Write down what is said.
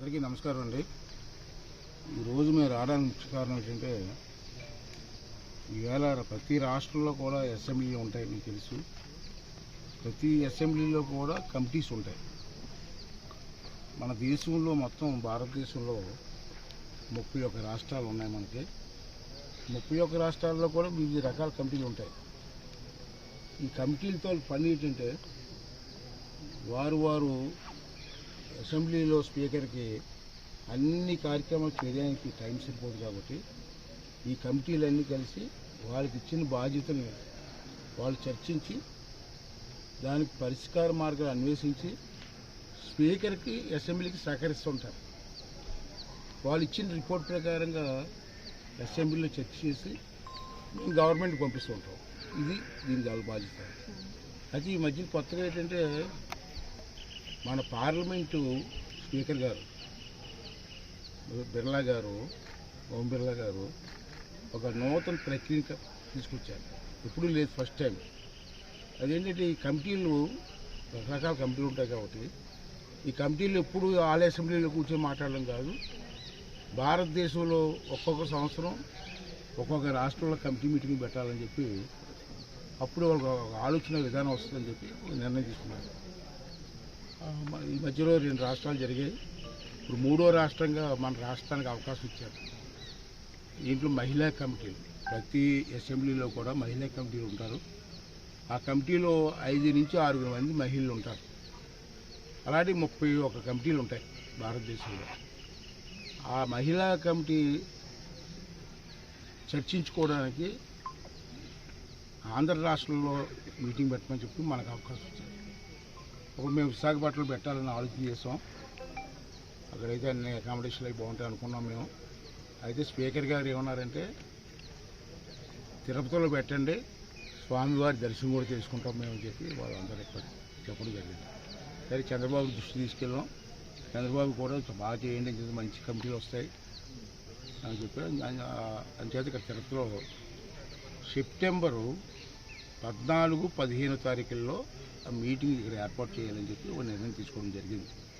అందరికీ నమస్కారం అండి. ఈరోజు మేము రావడానికి ముఖ్య కారణం ఏంటంటే ఈవేళ ప్రతి రాష్ట్రంలో కూడా అసెంబ్లీలు ఉంటాయి మీకు తెలుసు. ప్రతి అసెంబ్లీలో కూడా కమిటీస్ ఉంటాయి. మన దేశంలో మొత్తం భారతదేశంలో ముప్పై ఒక రాష్ట్రాలు ఉన్నాయి మనకి. ముప్పై ఒక రాష్ట్రాల్లో కూడా వివిధ రకాల కమిటీలు ఉంటాయి. ఈ కమిటీలతో పని ఏంటంటే వారు వారు అసెంబ్లీలో స్పీకర్కి అన్ని కార్యక్రమాలు చేయడానికి టైం సరిపోదు కాబట్టి ఈ కమిటీలన్నీ కలిసి వాళ్ళకి ఇచ్చిన బాధ్యతని వాళ్ళు చర్చించి దానికి పరిష్కార మార్గాలు అన్వేషించి స్పీకర్కి అసెంబ్లీకి సహకరిస్తుంటారు. వాళ్ళు ఇచ్చిన రిపోర్ట్ ప్రకారంగా అసెంబ్లీలో చర్చ చేసి మేము గవర్నమెంట్కి పంపిస్తూ ఉంటాం ఇది దీని వాళ్ళ బాధ్యత. అయితే ఈ మధ్య కొత్తగా ఏంటంటే మన పార్లమెంటు స్పీకర్ గారు బిర్లా గారు ఓం బిర్లా గారు ఒక నూతన ప్రక్రియ తీసుకొచ్చారు. ఎప్పుడూ లేదు ఫస్ట్ టైం అదేంటంటే ఈ కమిటీలు రకరకాల కమిటీలు ఉంటాయి కాబట్టి ఈ కమిటీలు ఎప్పుడు ఆల్ అసెంబ్లీలో కూర్చొని మాట్లాడడం కాదు. భారతదేశంలో ఒక్కొక్క సంవత్సరం ఒక్కొక్క రాష్ట్రంలో కమిటీ మీటింగ్ పెట్టాలని చెప్పి అప్పుడు వాళ్ళకి ఆలోచన విధానం వస్తుందని చెప్పి నిర్ణయం తీసుకున్నారు. ఈ మధ్యలో రెండు రాష్ట్రాలు జరిగాయి. ఇప్పుడు మూడో రాష్ట్రంగా మన రాష్ట్రానికి అవకాశం ఇచ్చారు. దీంట్లో మహిళా కమిటీలు ప్రతి అసెంబ్లీలో కూడా మహిళా కమిటీలు ఉంటారు. ఆ కమిటీలో ఐదు నుంచి ఆరుగురు మంది మహిళలు ఉంటారు. అలాంటి ముప్పై ఒక కమిటీలు ఉంటాయి భారతదేశంలో. ఆ మహిళా కమిటీ చర్చించుకోవడానికి ఆంధ్ర రాష్ట్రంలో మీటింగ్ పెట్టమని చెప్పి మనకు అవకాశం వచ్చింది ఇప్పుడు మేము విశాఖపట్నంలో పెట్టాలని ఆలోచన చేసాం. అక్కడైతే అన్ని అకామిడేషన్లు అవి బాగుంటాయి అనుకున్నాం మేము. అయితే స్పీకర్ గారు ఏమన్నారంటే తిరుపతిలో పెట్టండి స్వామివారి దర్శనం కూడా చేసుకుంటాం మేము అని చెప్పి వాళ్ళందరూ ఇక్కడ చెప్పడం జరిగింది. సరే చంద్రబాబు దృష్టి తీసుకెళ్ళాం. చంద్రబాబు కూడా బాగా చేయండి అని మంచి కమిటీలు వస్తాయి అని చెప్పి అంచేత ఇక్కడ తిరుపతిలో సెప్టెంబరు పద్నాలుగు పదిహేను తారీఖుల్లో మీటింగ్ ఇక్కడ ఏర్పాటు చేయాలని చెప్పి ఒక నిర్ణయం తీసుకోవడం జరిగింది.